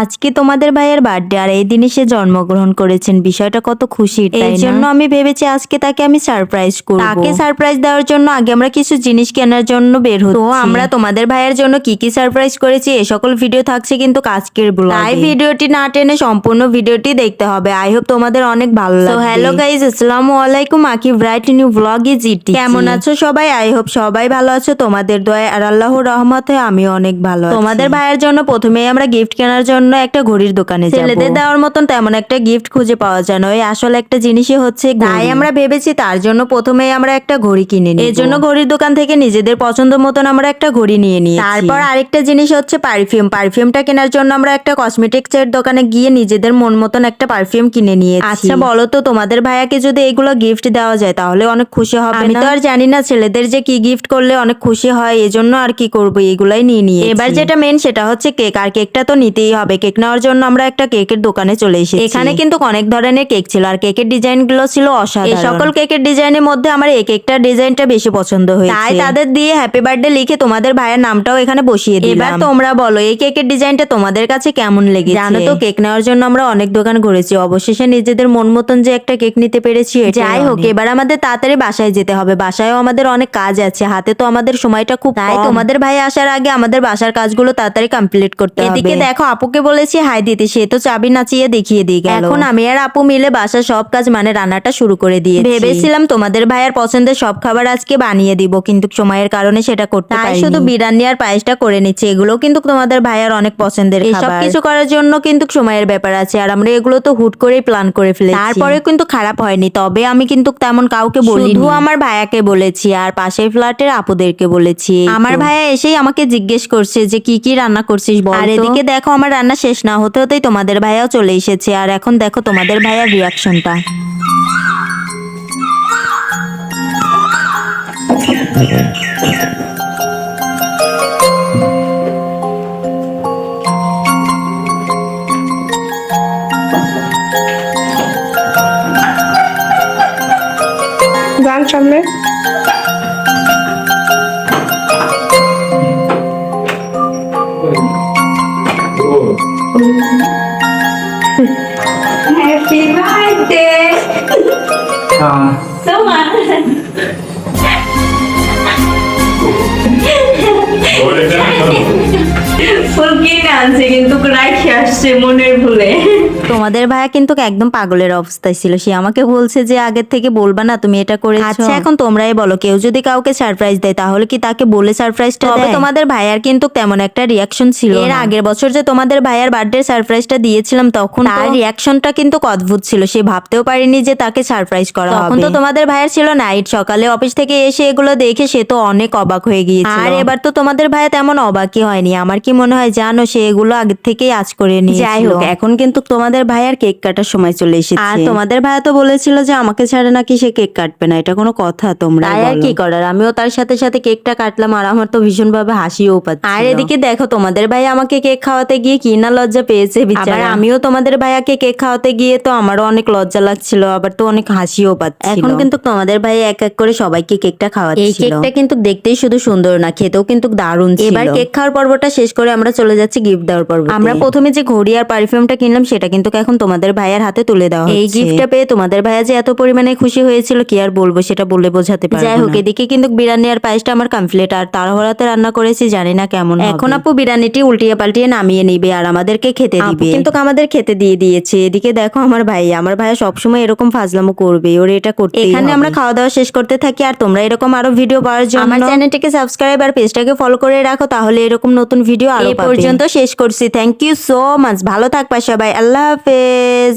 আজকে তোমাদের ভাইয়ের বার্থডে আর এই দিনে সে জন্মগ্রহণ করেছেন। বিষয়টা কত খুশির এই জন্য আমি ভেবেছি আজকে তাকে আমি সারপ্রাইজ করব। তাকে সারপ্রাইজ দেওয়ার জন্য আগে আমরা কিছু জিনিস কেনার জন্য বের হই তো আমরা তোমাদের ভাইয়ের জন্য কি কি সারপ্রাইজ করেছি এই সকল ভিডিও থাকছে কিন্তু আজকের ব্লগে তাই ভিডিওটি না টেনে সম্পূর্ণ ভিডিওটি দেখতে হবে। আই হোপ তোমাদের অনেক ভালো লাগবে। হ্যালো গাইজ আসসালামু আলাইকুম আকি bright new vlog is it কেমন আছো সবাই? আই হোপ সবাই ভালো আছো। তোমাদের দয়া আর আল্লাহর রহমতে আমিও অনেক ভালো। তোমাদের ভাইয়ের জন্য প্রথমেই আমরা গিফট কেনার জন্য একটা ঘড়ির দোকানে যাব। ছেলেদের দেওয়ার মতন তেমন একটা গিফট খুঁজে পাওয়া যায় না। ওই আসল একটা জিনিসই হচ্ছে তাই আমরা ভেবেছি তার জন্য প্রথমে আমরা একটা ঘড়ি কিনে নিই এর জন্য ঘড়ির দোকান থেকে নিজেদের পছন্দ মতন আমরা একটা ঘড়ি নিয়ে নিই তারপর আরেকটা জিনিস হচ্ছে পারফিউম পারফিউমটা কেনার জন্য আমরা একটা কসমেটিক্স এর দোকানে গিয়ে নিজেদের মন মতন একটা পারফিউম কিনে নিয়ে আচ্ছা বলো তো তোমাদের ভাইয়াকে যদি এগুলো গিফট দেওয়া যায় তাহলে অনেক খুশি হবে আমি তো আর জানি না ছেলেদের যে কি গিফট করলে অনেক খুশি হয় এজন্য আর কি করব এগুলাই নিয়ে নিয়ে এবার যেটা মেন সেটা হচ্ছে কেক আর কেকটা তো নিতেই হবে। কেক নেওয়ার জন্য আমরা একটা কেকের দোকানে চলে এসেছি। এখানে কিন্তু অনেক ধরনের কেক ছিল আর কেকের ডিজাইনগুলো ছিল অসাধারণ। সকল কেকের ডিজাইনের মধ্যে আমার এই কেকটার ডিজাইনটা বেশি পছন্দ হয়েছে। তাই তাদের দিয়ে হ্যাপি বার্থডে লিখে তোমাদের ভাইয়ের নামটাও এখানে বসিয়ে দিলাম। এবার তোমরা বলো এই কেকের ডিজাইনটা তোমাদের কাছে কেমন লেগেছে? জানো তো কেক নেওয়ার জন্য আমরা অনেক দোকান ঘুরেছি। অবশেষে নিজেদের মন মতন যে একটা কেক নিতে পেরেছি যাই হোক এবার আমাদের তাড়াতাড়ি বাসায় যেতে হবে। বাসায়ও আমাদের অনেক কাজ আছে। হাতে তো আমাদের সময়টা খুব তাই তোমাদের ভাই আসার আগে আমাদের বাসার কাজগুলো তাড়াতাড়ি কমপ্লিট করতে হবে। এদিকে দেখো আপুকে বলেছি হাই দিতে সে তো চাবি নাচিয়ে দেখিয়ে দিয়ে গেল। এখন আমি আর আপু মিলে বাসার সব কাজ মানে রান্নাটা শুরু করে দিয়ে ভেবেছিলাম তোমাদের ভাইয়ের পছন্দের সব খাবার আজকে বানিয়ে দিব কিন্তু সময়ের কারণে সেটা করতে পারি শুধু বিরিয়ানি আর পায়েসটা করে নিচ্ছি এগুলো কিন্তু তোমাদের ভাইয়ার অনেক পছন্দের এসব কিছু করার জন্য কিন্তু সময়ের ব্যাপার আছে আর আমরা এগুলো তো হুট করেই প্ল্যান করে ফেলেছি। তারপরে কিন্তু খারাপ হয়নি তবে আমি কিন্তু তেমন কাউকে বলি শুধু আমার ভাইয়াকে বলেছি আর পাশের ফ্ল্যাটের আপুদেরকে বলেছি। আমার ভাইয়া এসেই আমাকে জিজ্ঞেস করছে যে কি কি রান্না করছিস বল আর এদিকে দেখো আমার রান্না শেষ না হতে হতেই তোমাদের ভাইয়াও চলে এসেছে। আর এখন দেখো তোমাদের ভাইয়ার রিয়াকশনটা যান সামনে birthday! তোমার ফুল আনছে কিন্তু রাখি আসছে মনের ভুলে। তোমাদের ভাইয়া কিন্তু একদম পাগলের অবস্থায় ছিল। সে আমাকে বলছে যে আগের থেকে বলবা না তুমি এটা করে আচ্ছা এখন তোমরাই বলো কেউ যদি কাউকে সারপ্রাইজ দেয় তাহলে কি তাকে বলে সারপ্রাইজটা তবে তোমাদের ভাইয়ার কিন্তু তেমন একটা রিয়াকশন ছিল এর আগের বছর যে তোমাদের ভাইয়ার বার্থডে সারপ্রাইজটা দিয়েছিলাম তখন তার রিয়াকশনটা কিন্তু অদ্ভুত ছিল। সে ভাবতেও পারেনি যে তাকে সারপ্রাইজ করা হবে। তখন তো তোমাদের ভাইয়ার ছিল নাইট সকালে অফিস থেকে এসে এগুলো দেখে সে তো অনেক অবাক হয়ে গিয়েছিল। আর এবার তো তোমাদের ভাইয়া তেমন অবাকই হয়নি। আমার কি মনে হয় জানো সে এগুলো আগের থেকেই আজ করে নিয়ে যাই হোক এখন কিন্তু তোমাদের ভাইয়ার কেক কাটার সময় চলে এসেছে। আর তোমাদের ভাইয়া তো বলেছিল যে আমাকে ছাড়া নাকি সে কেক কাটবে না এটা কোনো কথা তোমরা তাই আর কি করার? আমিও তার সাথে সাথে কেকটা কাটলাম আর আমার তো ভীষণ ভাবে হাসিও পাচ্ছে আর এদিকে দেখো তোমাদের ভাই আমাকে কেক খাওয়াতে গিয়ে কি না লজ্জা পেয়েছে বিচারা। আমিও তোমাদের ভাইয়াকে কেক খাওয়াতে গিয়ে তো আমারও অনেক লজ্জা লাগছিল আবার তো অনেক হাসিও পাচ্ছিল। এখন কিন্তু তোমাদের ভাই এক এক করে সবাইকে কেকটা খাওয়াচ্ছিল। এই কেকটা কিন্তু দেখতেই শুধু সুন্দর না খেতেও কিন্তু দারুণ ছিল। এবার কেক খাওয়ার পর্বটা শেষ করে আমরা চলে যাচ্ছি গিফট দেওয়ার পর্ব আমরা প্রথমে যে ঘড়ি আর পারফিউমটা কিনলাম সেটা কিন্তু এখন তোমাদের ভাইয়ার হাতে তুলে দেওয়া এই গিফটটা পেয়ে তোমাদের ভাইয়া যে এত পরিমাণে খুশি হয়েছিল কি আর বলব সেটা বলে বোঝাতে পারব যাই হোক এদিকে কিন্তু বিরিয়ানি আর পায়েসটা আমার কমপ্লিট আর তাড়াহুড়াতে রান্না করেছি জানি না কেমন এখন আপু বিরিয়ানিটি উল্টিয়ে পাল্টিয়ে নামিয়ে নিবে আর আমাদেরকে খেতে দিবে। কিন্তু আমাদের খেতে দিয়ে দিয়েছে। এদিকে দেখো আমার ভাই আমার ভাইয়া সবসময় এরকম ফাজলামো করবে ওর এটা করতে এখানে আমরা খাওয়া দাওয়া শেষ করতে থাকি আর তোমরা এরকম আরও ভিডিও পাওয়ার জন্য আমার চ্যানেলটিকে সাবস্ক্রাইব আর পেজটাকে ফলো করে রাখো তাহলে এরকম নতুন ভিডিও আরও পর্যন্ত শেষ করছি। থ্যাংক ইউ সো মাচ ভালো থাকবা সবাই। আল্লাহ হাফেজ।